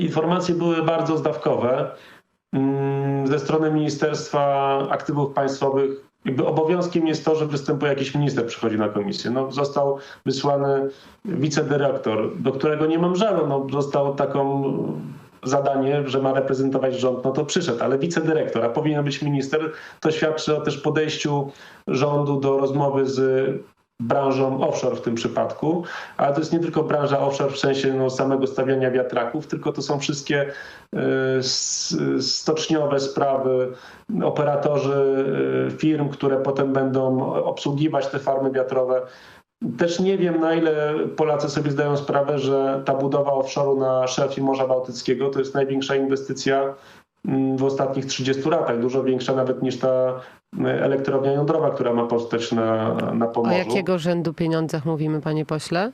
Informacje były bardzo zdawkowe. Mm, Ze strony Ministerstwa Aktywów Państwowych jakby obowiązkiem jest to, że występuje jakiś minister, przychodzi na komisję. No, został wysłany wicedyrektor, do którego nie mam żalu. No, dostał taką zadanie, że ma reprezentować rząd, no to przyszedł, ale wicedyrektor, a powinien być minister, to świadczy o też podejściu rządu do rozmowy z branżą offshore w tym przypadku, ale to jest nie tylko branża offshore w sensie no, samego stawiania wiatraków, tylko to są wszystkie s- stoczniowe sprawy, operatorzy y, firm, które potem będą obsługiwać te farmy wiatrowe. Też nie wiem, na ile Polacy sobie zdają sprawę, że ta budowa offshore'u na szelfie Morza Bałtyckiego to jest największa inwestycja w ostatnich 30 latach, dużo większa nawet niż ta y, elektrownia jądrowa, która ma powstać na, na O Pomorzu. jakiego rzędu pieniądzach mówimy, panie pośle?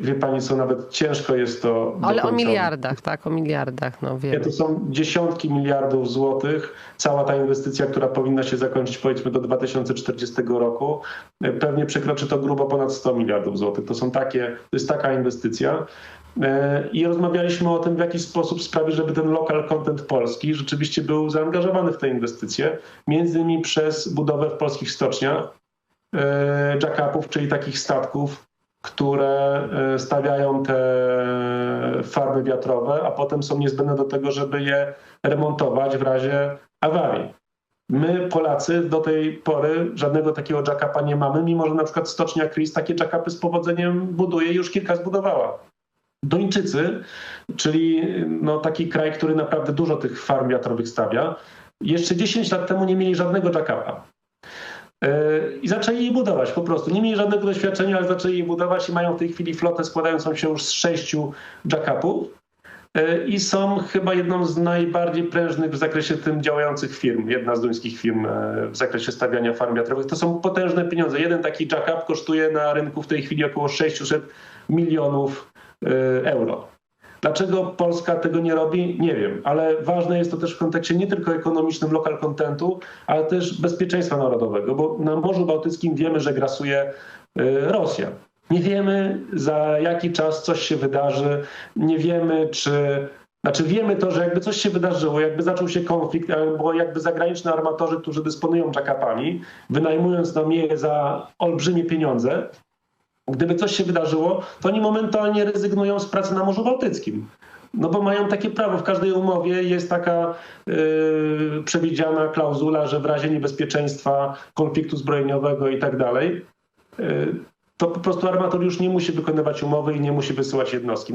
Wie pani co, nawet ciężko jest to Ale o miliardach, tak, o miliardach, no wiem. To są dziesiątki miliardów złotych. Cała ta inwestycja, która powinna się zakończyć powiedzmy do 2040 roku, e, pewnie przekroczy to grubo ponad 100 miliardów złotych. To są takie, to jest taka inwestycja. E, I rozmawialiśmy o tym, w jaki sposób sprawić, żeby ten local content polski rzeczywiście był zaangażowany w te inwestycje, między innymi przez budowę w polskich stoczniach e, jackupów, czyli takich statków, które e, stawiają te farmy wiatrowe, a potem są niezbędne do tego, żeby je remontować w razie awarii. My, Polacy, do tej pory żadnego takiego jackupa nie mamy, mimo że na przykład stocznia Chris takie jackupy z powodzeniem buduje i już kilka zbudowała. Duńczycy, czyli no, taki kraj, który naprawdę dużo tych farm wiatrowych stawia, jeszcze 10 lat temu nie mieli żadnego jackupa. Yy, I zaczęli je budować po prostu. Nie mieli żadnego doświadczenia, ale zaczęli je budować i mają w tej chwili flotę składającą się już z sześciu jackupów. Yy, I są chyba jedną z najbardziej prężnych w zakresie tym działających firm, jedna z duńskich firm yy, w zakresie stawiania farm wiatrowych. To są potężne pieniądze. Jeden taki jackup kosztuje na rynku w tej chwili około 600 milionów euro. Dlaczego Polska tego nie robi? Nie wiem, ale ważne jest to też w kontekście nie tylko ekonomicznym local contentu, ale też bezpieczeństwa narodowego, bo na Morzu Bałtyckim wiemy, że grasuje y, Rosja. Nie wiemy za jaki czas coś się wydarzy, nie wiemy czy. Znaczy wiemy to, że jakby coś się wydarzyło, jakby zaczął się konflikt, albo jakby zagraniczni armatorzy, którzy dysponują jackupami, wynajmując nam je za olbrzymie pieniądze, gdyby coś się wydarzyło, to oni momentalnie rezygnują z pracy na Morzu Bałtyckim. No bo mają takie prawo. W każdej umowie jest taka yy, przewidziana klauzula, że w razie niebezpieczeństwa, konfliktu zbrojeniowego i tak dalej, yy, to po prostu armator już nie musi wykonywać umowy i nie musi wysyłać jednostki.